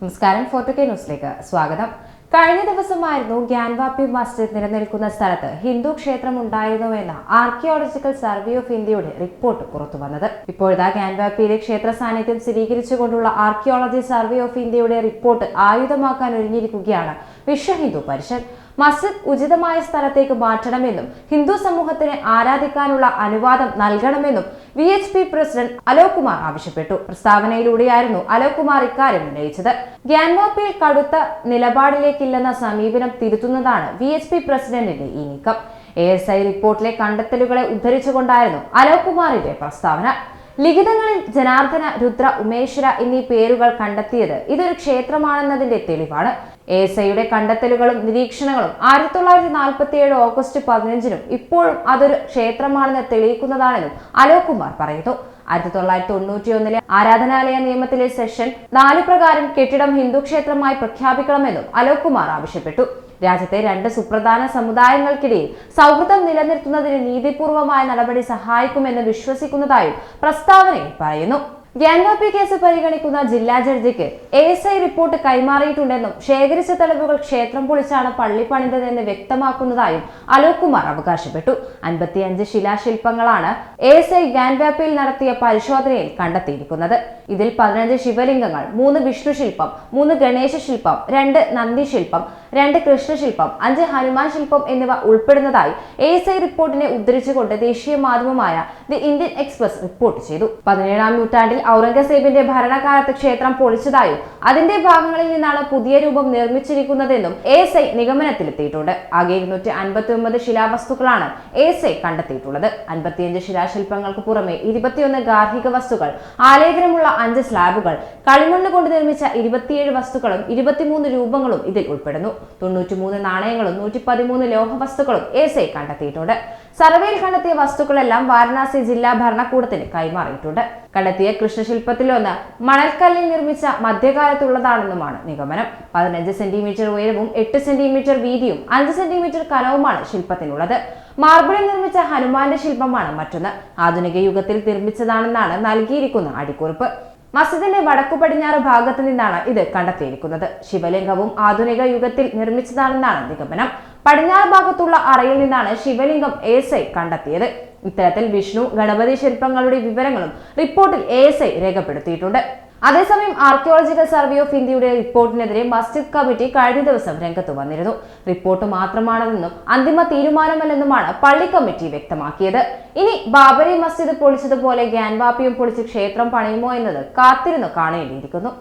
നമസ്കാരം ഫോർട്ടു കെ ന്യൂസിലേക്ക് സ്വാഗതം. കഴിഞ്ഞ ദിവസമായിരുന്നു ഗ്യാൻവാപ്പി മസ്ജിദ് നിലനിൽക്കുന്ന സ്ഥലത്ത് ഹിന്ദു ക്ഷേത്രം ഉണ്ടായിരുന്നുവെന്ന ആർക്കിയോളജിക്കൽ സർവേ ഓഫ് ഇന്ത്യയുടെ റിപ്പോർട്ട് പുറത്തു വന്നത് ഇപ്പോഴത്തെ ഗ്യാൻവാപ്പിയിലെ ക്ഷേത്ര സാന്നിധ്യം സ്ഥിരീകരിച്ചുകൊണ്ടുള്ള ആർക്കിയോളജി സർവേ ഓഫ് ഇന്ത്യയുടെ റിപ്പോർട്ട് ആയുധമാക്കാൻ ഒരുങ്ങിയിരിക്കുകയാണ് വിശ്വ ഹിന്ദു പരിഷത്ത്. മസ്ജിദ് ഉചിതമായ സ്ഥലത്തേക്ക് മാറ്റണമെന്നും ഹിന്ദു സമൂഹത്തിന് ആരാധിക്കാനുള്ള അനുവാദം നൽകണമെന്നും V H P president Alok Kumar ആവശ്യപ്പെട്ടു. പ്രസ്താവനയിലൂടെയായിരുന്നു അലോക് കുമാർ ഇക്കാര്യം ഉന്നയിച്ചത്. ഗ്യാൻവാപ്പിയിൽ കടുത്ത നിലപാടിലേക്കില്ലെന്ന സമീപനം തിരുത്തുന്നതാണ് വി എച്ച് പി പ്രസിഡന്റിന്റെ ഈ നീക്കം. എ എസ് ഐ റിപ്പോർട്ടിലെ കണ്ടെത്തലുകളെ ഉദ്ധരിച്ചുകൊണ്ടായിരുന്നു അലോക് കുമാറിന്റെ പ്രസ്താവന. ലിഖിതങ്ങളിൽ ജനാർദ്ദന രുദ്ര ഉമേശ്വര എന്നീ പേരുകൾ കണ്ടെത്തിയത് ഇതൊരു ക്ഷേത്രമാണെന്നതിന്റെ തെളിവാണ്. ഏസയുടെ കണ്ടെത്തലുകളും നിരീക്ഷണങ്ങളും ആയിരത്തി തൊള്ളായിരത്തി നാൽപ്പത്തി ഏഴ് ഓഗസ്റ്റ് പതിനഞ്ചിനും ഇപ്പോഴും അതൊരു ക്ഷേത്രമാണെന്ന് തെളിയിക്കുന്നതാണെന്നും അലോക് കുമാർ പറയുന്നു. ആയിരത്തി തൊള്ളായിരത്തി തൊണ്ണൂറ്റി ഒന്നിലെ ആരാധനാലയ നിയമത്തിലെ സെഷൻ നാല് പ്രകാരം കെട്ടിടം ഹിന്ദു ക്ഷേത്രമായി പ്രഖ്യാപിക്കണമെന്നും അലോക് കുമാർ ആവശ്യപ്പെട്ടു. രാജ്യത്തെ രണ്ട് സുപ്രധാന സമുദായങ്ങൾക്കിടയിൽ സൗഹൃദം നിലനിർത്തുന്നതിന് നീതിപൂർവമായ നടപടി സഹായിക്കുമെന്ന് വിശ്വസിക്കുന്നതായും പ്രസ്താവനയിൽ പറയുന്നു. ഗ്യാങ്കാപ്പി കേസ് പരിഗണിക്കുന്ന ജില്ലാ ജഡ്ജിക്ക് എ എസ് ഐ റിപ്പോർട്ട് കൈമാറിയിട്ടുണ്ടെന്നും ശേഖരിച്ച തെളിവുകൾ ക്ഷേത്രം പൊളിച്ചാണ് പള്ളി പണിതതെന്ന് വ്യക്തമാക്കുന്നതായും അലോക് കുമാർ അവകാശപ്പെട്ടു. അൻപത്തിയഞ്ച് ശിലാശില്പങ്ങളാണ് എ എസ് ഐ ഗ്യാൻവാപ്പിയിൽ നടത്തിയ പരിശോധനയിൽ കണ്ടെത്തിയിരിക്കുന്നത്. ഇതിൽ പതിനഞ്ച് ശിവലിംഗങ്ങൾ മൂന്ന് വിഷ്ണു ശില്പം മൂന്ന് ഗണേശ ശില്പം രണ്ട് നന്ദി ശില്പം രണ്ട് കൃഷ്ണശില്പം അഞ്ച് ഹനുമാൻ ശില്പം എന്നിവ ഉൾപ്പെടുന്നതായി എ എസ് ഐ റിപ്പോർട്ടിനെ ഉദ്ധരിച്ചുകൊണ്ട് ദേശീയ മാധ്യമമായ ദി ഇന്ത്യൻ എക്സ്പ്രസ് റിപ്പോർട്ട് ചെയ്തു. പതിനേഴാം നൂറ്റാണ്ടിൽ ഔറംഗസേബിന്റെ ഭരണകാലത്ത് ക്ഷേത്രം പൊളിച്ചതായും അതിന്റെ ഭാഗങ്ങളിൽ നിന്നാണ് പുതിയ രൂപം നിർമ്മിച്ചിരിക്കുന്നതെന്നും എ എസ് ഐ നിഗമനത്തിലെത്തിയിട്ടുണ്ട്. ആകെ ഇരുന്നൂറ്റി അൻപത്തി ഒമ്പത് ശിലാവസ്തുക്കളാണ് എ എസ് ഐ കണ്ടെത്തിയിട്ടുള്ളത്. അൻപത്തിയഞ്ച് ശിലാശില്പങ്ങൾക്ക് പുറമെ ഇരുപത്തിയൊന്ന് ഗാർഹിക വസ്തുക്കൾ ആലേഖനമുള്ള അഞ്ച് സ്ലാബുകൾ കളിമണ്ണ് കൊണ്ട് നിർമ്മിച്ച ഇരുപത്തിയേഴ് വസ്തുക്കളും ഇരുപത്തിമൂന്ന് രൂപങ്ങളും ഇതിൽ ഉൾപ്പെടുന്നു. തൊണ്ണൂറ്റിമൂന്ന് നാണയങ്ങളും നൂറ്റി പതിമൂന്ന് ലോഹവസ്തുക്കളും എസ് ഐ കണ്ടെത്തിയിട്ടുണ്ട്. സർവേയിൽ കണ്ടെത്തിയ വസ്തുക്കളെല്ലാം വാരണാസി ജില്ലാ ഭരണകൂടത്തിന് കൈമാറിയിട്ടുണ്ട്. കണ്ടെത്തിയ കൃഷ്ണശില്പത്തിലൊന്ന് മണൽക്കല്ലിൽ നിർമ്മിച്ച മധ്യകാലത്തുള്ളതാണെന്നുമാണ് നിഗമനം. പതിനഞ്ച് സെന്റിമീറ്റർ ഉയരവും എട്ട് സെന്റിമീറ്റർ വീതിയും അഞ്ച് സെന്റിമീറ്റർ കനവുമാണ് ശില്പത്തിനുള്ളത്. മാർബിളിൽ നിർമ്മിച്ച ഹനുമാന്റെ ശില്പമാണ് മറ്റൊന്ന്. ആധുനിക യുഗത്തിൽ നിർമ്മിച്ചതാണെന്നാണ് നൽകിയിരിക്കുന്ന അടിക്കുറിപ്പ്. മസ്ജിദിന്റെ വടക്കു പടിഞ്ഞാറ് ഭാഗത്തു നിന്നാണ് ഇത് കണ്ടെത്തിയിരിക്കുന്നത്. ശിവലിംഗവും ആധുനിക യുഗത്തിൽ നിർമ്മിച്ചതാണെന്നാണ് നിഗമനം. പടിഞ്ഞാറ് ഭാഗത്തുള്ള അറയിൽ നിന്നാണ് ശിവലിംഗം എസ് ഐ കണ്ടെത്തിയത്. ഇത്തരത്തിൽ വിഷ്ണു ഗണപതി ശില്പങ്ങളുടെ വിവരങ്ങളും റിപ്പോർട്ടിൽ എസ് ഐ രേഖപ്പെടുത്തിയിട്ടുണ്ട്. അതേസമയം ആർക്കിയോളജിക്കൽ സർവേ ഓഫ് ഇന്ത്യയുടെ റിപ്പോർട്ടിനെതിരെ മസ്ജിദ് കമ്മിറ്റി കഴിഞ്ഞ ദിവസം രംഗത്ത് വന്നിരുന്നു. റിപ്പോർട്ട് മാത്രമാണെന്നും അന്തിമ തീരുമാനമല്ലെന്നുമാണ് പള്ളി കമ്മിറ്റി വ്യക്തമാക്കിയത്. ഇനി ബാബരി മസ്ജിദ് പൊളിച്ചതുപോലെ ഗ്യാൻവാപ്പിയും പൊളിച്ച് ക്ഷേത്രം പണിയുമോ എന്നത് കാത്തിരുന്ന് കാണേണ്ടിയിരിക്കുന്നു.